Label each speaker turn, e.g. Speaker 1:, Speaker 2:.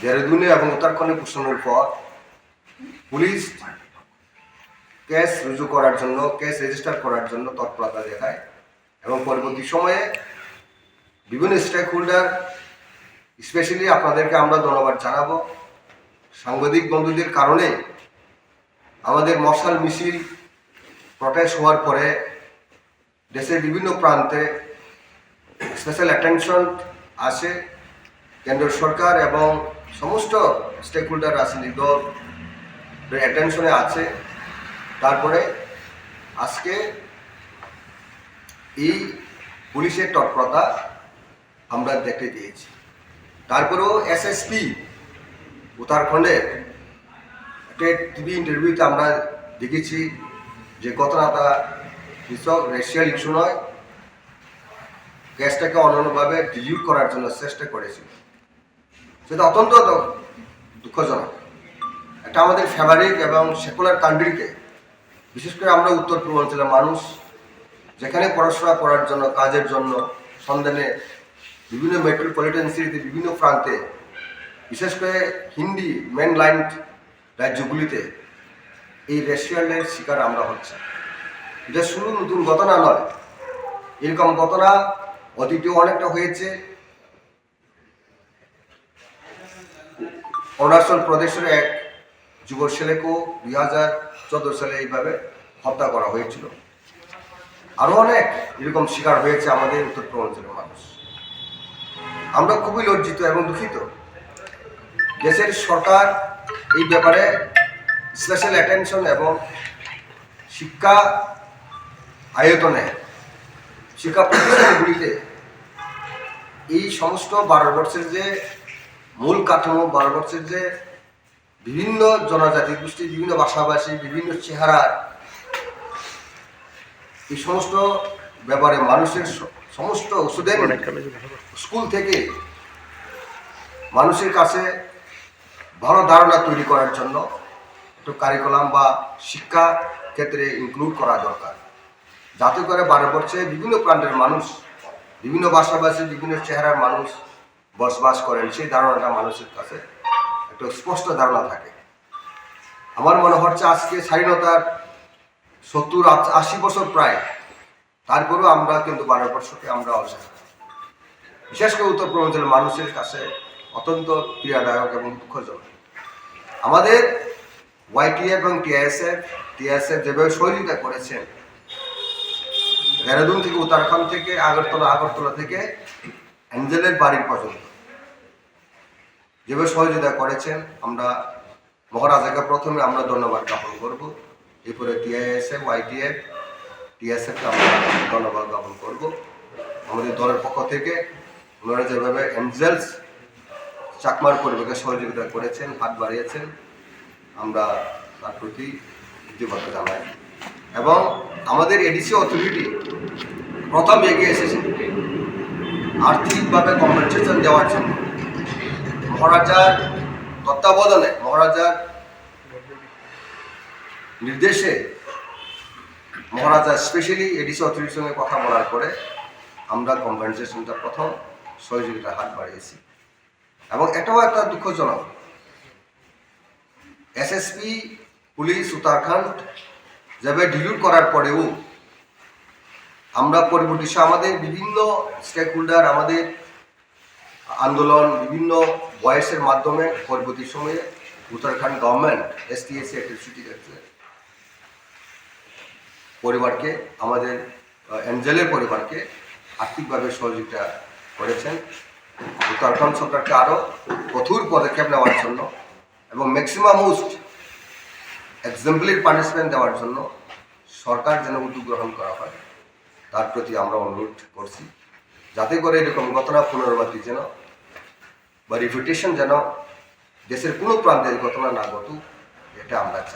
Speaker 1: দেহরাদুনে এবং উত্তরাখণ্ডে ঘোষণার পর পুলিশ কেস রুজু করার জন্য, কেস রেজিস্টার করার জন্য তৎপরতা দেখায় এবং পরবর্তী সময়ে বিভিন্ন স্টেক হোল্ডার স্পেশালি আপনাদেরকে আমরা ধন্যবাদ জানাব, সাংবাদিক বন্ধুদের কারণে আমাদের মশাল মিছিল প্রটেস্ট হওয়ার পরে দেশের বিভিন্ন প্রান্তে স্পেশাল অ্যাটেনশন আসে, কেন্দ্র সরকার এবং সমস্ত স্টেক হোল্ডার রাজনৈতিক দল অ্যাটেনশনে আছে। তারপরে আজকে এই পুলিশের তৎপরতা আমরা দেখতে পেয়েছি। তারপরেও এসএসপি উত্তরাখণ্ডের একটা টিভি ইন্টারভিউতে আমরা দেখেছি যে ঘটনাটা কৃষক রেশিয়াল ইস্যু নয় গ্যাসটাকে অন্যান্যভাবে ডিলিউট করার জন্য চেষ্টা করেছিল। সেটা অত্যন্ত দুঃখজনক। এটা আমাদের ফেভারিট এবং সেকুলার কান্ট্রিকে, বিশেষ করে আমরা উত্তর পূর্বাঞ্চলের মানুষ, যেখানে পড়াশোনা করার জন্য, কাজের জন্য, সন্ধানে বিভিন্ন মেট্রোপলিটন সিটিতে বিভিন্ন প্রান্তে, বিশেষ করে হিন্দি মেন লাইন রাজ্যগুলিতে এই রেশিয়ালের শিকার আমরা হচ্ছি। এটা শুধু নতুন ঘটনা নয়। এরকম ঘটনা অতীতেও অনেকটা হয়েছে অরুণাচল প্রদেশের এক যুব ছেলেকেও দুই হাজার চোদ্দ সালে এইভাবে হত্যা করা হয়েছিল। আরও অনেক এরকম শিকার হয়েছে আমাদের উত্তর পূর্বাঞ্চলের মানুষ। আমরা খুবই লজ্জিত এবং দুঃখিত। দেশের সরকার এই ব্যাপারে স্পেশাল অ্যাটেনশন এবং শিক্ষা আয়তনে, শিক্ষা প্রতিষ্ঠানগুলিতে এই সমস্ত বারো ভারতবর্ষের যে মূল কাঠামো ভারতবর্ষের যে বিভিন্ন জনজাতি গোষ্ঠী, বিভিন্ন ভাষাভাষী, বিভিন্ন চেহারার এই সমস্ত ব্যাপারে মানুষের সমস্ত ওষুধের স্কুল থেকে মানুষের কাছে ভালো ধারণা তৈরি করার জন্য একটু কারিকুলাম বা শিক্ষা ক্ষেত্রে ইনক্লুড করা দরকার। যাতে করে ভারতবর্ষে বিভিন্ন প্রান্তের মানুষ, বিভিন্ন ভাষাভাষী, বিভিন্ন চেহারার মানুষ বসবাস করেন, সেই ধারণাটা মানুষের কাছে একটু স্পষ্ট ধারণা থাকে। আমার মনে হচ্ছে আজকে স্বাধীনতার সত্তর আশি বছর প্রায়, তারপরেও আমরা কিন্তু ভারতবর্ষকে আমরা অবহেলা বিশেষ করে উত্তর পূর্বাঞ্চলের মানুষের কাছে অত্যন্ত পীড়াদায়ক এবং দুঃখজনক। আমাদের ওয়াইটিএফ এবং টিআইএসএফ টিআইএসএফ যেভাবে সহযোগিতা করেছেন, দেরাদুন থেকে উত্তরাখণ্ড থেকে, আগরতলা আগরতলা থেকে অ্যাঞ্জেলের বাড়ির পর্যন্ত। যেভাবে সহযোগিতা করেছেন, আমরা মহারাজাকে প্রথমে আমরা ধন্যবাদ জ্ঞাপন করব। এরপরে টিআইএসএফ ওয়াইটিএফ টিএসএফকে আমরা ধন্যবাদ জ্ঞাপন করব। আমাদের দলের পক্ষ থেকে ওনারা যেভাবে অ্যাঞ্জেলস চাকমার পরিবারকে সহযোগিতা করেছেন, হাত বাড়িয়েছেন, আমরা তার প্রতি কৃতজ্ঞতা জানাই। এবং আমাদের এডিসি অথরিটি প্রথম এগিয়ে এসেছে। আর্থিকভাবে কম্পেনসেশন দেওয়ার জন্য। মহারাজার তত্ত্বাবধানে, মহারাজার নির্দেশে মহারাজা স্পেশালি এডিসি অথরিটির সঙ্গে কথা বলার পরে আমরা কম্পেনসেশনটা প্রথম সহযোগিতার হাত বাড়িয়েছি। এবং এটাও একটা দুঃখজনক। এসএসপি পুলিশ, উত্তরাখণ্ড, যেভাবে ডিলিউট করার পরেও আমরা পরবর্তী আমাদের বিভিন্ন স্টেক হোল্ডার আমাদের আন্দোলন বিভিন্ন বয়সের মাধ্যমে পরবর্তী সময়ে উত্তরাখণ্ড গভর্নমেন্ট এসটিএসি ইলেকট্রিসিটি পরিবারকে, আমাদের অ্যাঞ্জেলের পরিবারকে আর্থিকভাবে সহযোগিতা করেছেন। উত্তরাখণ্ড সরকারকে আরও কঠোর পদক্ষেপ নেওয়ার জন্য এবং ম্যাক্সিমাম মোস্ট এক্সাম্পলির পানিশমেন্ট দেওয়ার জন্য সরকার যেন উদ্যোগ গ্রহণ করা হয়, তার প্রতি আমরা অনুরোধ করছি। যাতে করে এরকম ঘটনা পুনরাবৃত্তি যেন বা রিপিটেশন যেন দেশের কোনো প্রান্তে ঘটনা না ঘটুক, এটা আমরা চাই।